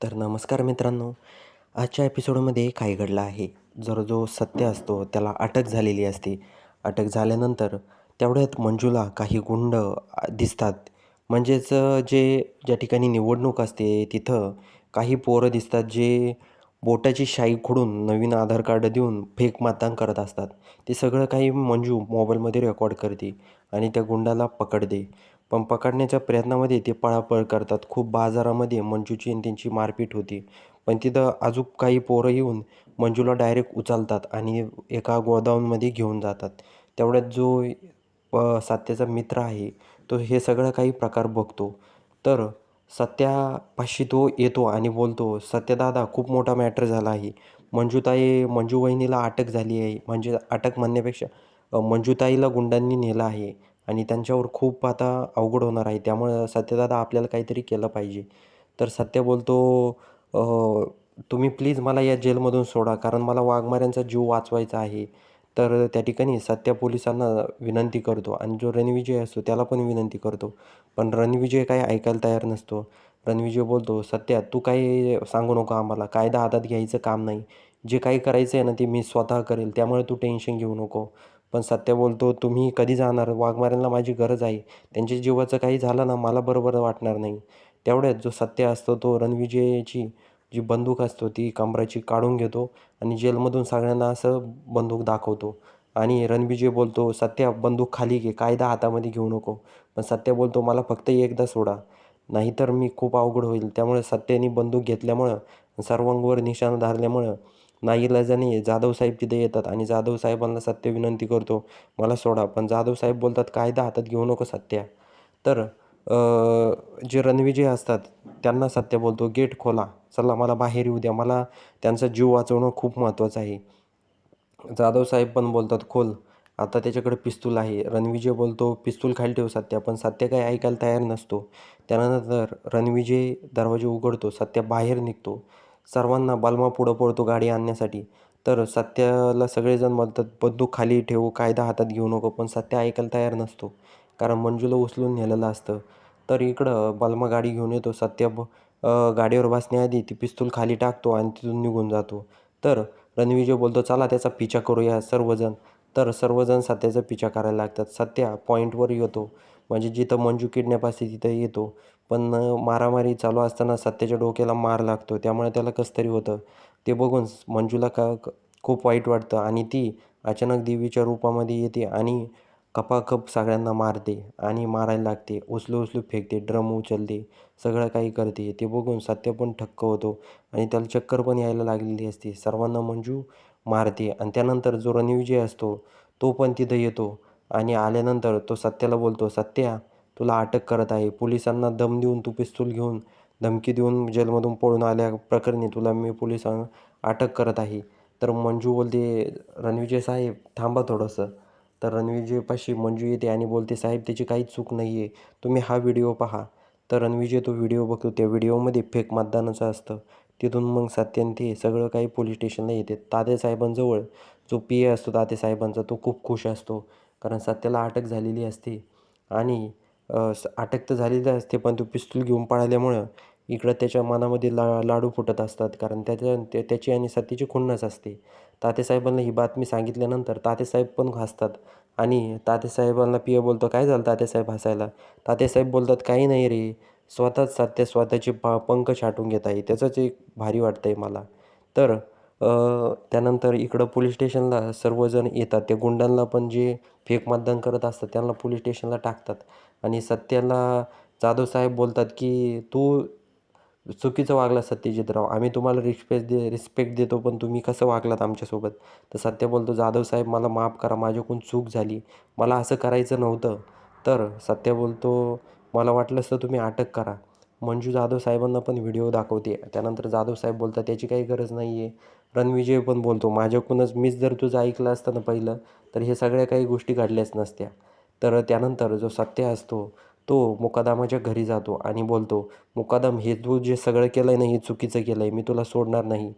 तर नमस्कार मित्रांनो आजच्या एपिसोडमध्ये काय घडलं आहे? जर जो सत्य असतो त्याला अटक झालेली असते. अटक झाल्यानंतर तेवढ्यात मंजूला काही गुंड दिसतात. म्हणजेच जे ज्या ठिकाणी निवडणूक असते तिथं काही पोरं दिसतात जे बोटाची शाई खोडून नवीन आधार कार्ड देऊन फेक मतदान करत असतात. ते सगळं काही मंजू मोबाईलमध्ये रेकॉर्ड करते आणि त्या गुंडाला पकडते. पण पकडण्याच्या प्रयत्नामध्ये ते पळापळ करतात. खूप बाजारामध्ये मंजूची आणि त्यांची मारपीट होती. पण तिथं अजून काही पोरं येऊन मंजूला डायरेक्ट उचलतात आणि एका गोदाऊनमध्ये घेऊन जातात. तेवढ्यात जो सत्याचा मित्र आहे तो हे सगळं काही प्रकार बघतो. तर सत्यापाशी तो येतो आणि बोलतो सत्यदादा खूप मोठा मॅटर झाला आहे. मंजूताई मंजू वहिनीला अटक झाली आहे. म्हणजे अटक म्हणण्यापेक्षा मंजूताईला गुंडांनी नेलं आहे. आणि त्यांच्यावर खूप आता अवघड होणार आहे. त्यामुळं सत्यदादा आपल्याला काहीतरी केलं पाहिजे. तर सत्य बोलतो तुम्ही प्लीज मला या जेलमधून सोडा कारण मला वाघमाऱ्यांचा जीव वाचवायचा आहे. तर त्या ठिकाणी सत्य पोलिसांना विनंती करतो आणि जो रणविजय असतो त्याला पण विनंती करतो. पण रणविजय काही ऐकायला तयार नसतो. रणविजय बोलतो सत्या तू काही सांगू नको आम्हाला. कायदा हातात घ्यायचं काम नाही. जे काही करायचं आहे ना ते मी स्वतः करेल. त्यामुळे तू टेन्शन घेऊ नको. पण सत्य बोलतो तुम्ही कधी जाणार? वाघमाऱ्यांना माझी गरज आहे. त्यांच्या जीवाचं काही झालं ना मला बरोबर वाटणार नाही. तेवढ्यात जो सत्य असतो तो रणविजयची जी बंदूक असतो ती कमराची काढून घेतो आणि जेलमधून सगळ्यांना असं बंदूक दाखवतो. आणि रणविजय बोलतो सत्या बंदूक खाली घे. कायदा हातामध्ये घेऊ नको. पण सत्य बोलतो मला फक्त एकदा सोडा. नाहीतर मी खूप अवघड होईल. त्यामुळे सत्याने बंदूक घेतल्यामुळं सर्वांवर निशाणा धारल्यामुळं नाईलाजाने जाधव साहेब तिथे येतात आणि जाधव साहेबांना सत्य विनंती करतो मला सोडा पण जाधव साहेब बोलतात कायदा हातात घेऊ नको सत्या. तर जे रणविजय असतात त्यांना सत्य बोलतो गेट खोला चला मला बाहेर येऊ द्या मला त्यांचा जीव वाचवणं खूप महत्त्वाचं आहे. जाधव साहेब पण बोलतात खोल आता त्याच्याकडे पिस्तूल आहे. रणविजय बोलतो पिस्तूल खाली ठेव सत्या पण सत्य काही ऐकायला तयार नसतो. त्यानंतर रणविजय दरवाजे उघडतो सत्य बाहेर निघतो. सर्वांना बालमा पुढं पडतो गाडी आणण्यासाठी. तर सत्याला सगळेजण म्हणतात बंदूक खाली ठेवू कायदा हातात घेऊ नको. पण सत्य ऐकायला तयार नसतो कारण मंजूला उचलून नेलेलं असतं. तर इकडं बलमा गाडी घेऊन येतो. सत्य ब गाडीवर बसण्याआधी ती पिस्तूल खाली टाकतो आणि तिथून निघून जातो. तर रणविजय बोलतो चला त्याचा पिछा करूया सर्वजण. तर सर्वजण सत्याचा पिछा करायला लागतात. सत्या पॉईंटवर येतो. म्हणजे जिथं मंजू किडनॅप असते तिथं येतो. पण मारामारी चालू असताना सत्याच्या डोक्याला मार लागतो. त्यामुळे त्याला कसं तरी होतं. ते बघून मंजूला का खूप वाईट वाटतं आणि ती अचानक देवीच्या रूपामध्ये येते आणि कपाकप सगळ्यांना मारते आणि मारायला लागते. उचलू उचलू फेकते ड्रम उचलते सगळं काही करते. ते बघून सत्य पण ठक्क होतो आणि त्याला चक्कर पण यायला लागलेली असते. सर्वांना मंजू मारते आणि त्यानंतर जो रणविजय असतो तो पण तिथं येतो. आणि आल्यानंतर तो सत्याला बोलतो सत्या तुला अटक करत आहे. पोलिसांना दम देऊन तू पिस्तूल घेऊन धमकी देऊन जेलमधून पळून आल्या प्रकरणी तुला मी पोलिसांना अटक करत आहे. तर मंजू बोलते रणविजय साहेब थांबा थोडंसं. तर रणविजयपाशी मंजू येते आणि बोलते साहेब त्याची काहीच चूक नाही आहे तुम्ही हा व्हिडिओ पहा. तर रणविजय तो व्हिडिओ बघतो. त्या व्हिडिओमध्ये फेक मतदानाचं असतं. तिथून मग सत्यान ते सगळं काही पोलीस स्टेशनला येते. तात्यासाहेबांजवळ जो पी ए असतो तात्यासाहेबांचा तो खूप खुश असतो. कारण सत्याला अटक झालेली असते. आणि अटक तर झालेली असते पण तो पिस्तूल घेऊन पळाल्यामुळं इकडं त्याच्या मनामध्ये ला लाडू फुटत असतात. कारण त्याच्या त्या- त्याची आणि सतीची खुन्नस असते. तातेसाहेबांना ही बातमी सांगितल्यानंतर तातेसाहेब पण हसतात. आणि तातेसाहेबांना पिय बोलतो काय झालं तातेसाहेब हसायला? तातेसाहेब बोलतात काही नाही रे. स्वतःच सत्य स्वतःचे पा पंख छाटून घेत आहे. त्याचंच एक भारी वाटतं आहे मला. तर त्यानंतर इकडं पोलीस स्टेशनला सर्वजण येतात. त्या गुंडांना पण जे फेक मतदान करत असतात त्यांना पोलीस स्टेशनला टाकतात. आणि सत्याला जाधव साहेब बोलतात की तू चुकीचं वागला सत्यजितराव. आम्ही तुम्हाला रिस्पेक्ट दे रिस्पेक्ट देतो पण तुम्ही कसं वागलात आमच्यासोबत? तर सत्य बोलतो जाधव साहेब मला माफ करा. माझ्याकडून चूक झाली. मला असं करायचं नव्हतं. तर सत्य बोलतो मला वाटलं असतं तुम्ही अटक करा. मंजू जाधव साहेबांना पण व्हिडिओ दाखवते. त्यानंतर जाधव साहेब बोलतात त्याची काही गरज नाही आहे रणविजय पण बोलतो माझ्याकडूनच मीच जर तुझं ऐकलं असतं ना पहिलं तर हे सगळ्या काही गोष्टी घडल्याच नसत्या. तर त्यानंतर जो सत्य असतो तो मुकादामाच्या घरी जातो आणि बोलतो मुकादाम हे तू जे सगळं केलं आहे ना हे चुकीचं केलं आहे मी तुला सोडणार नाही.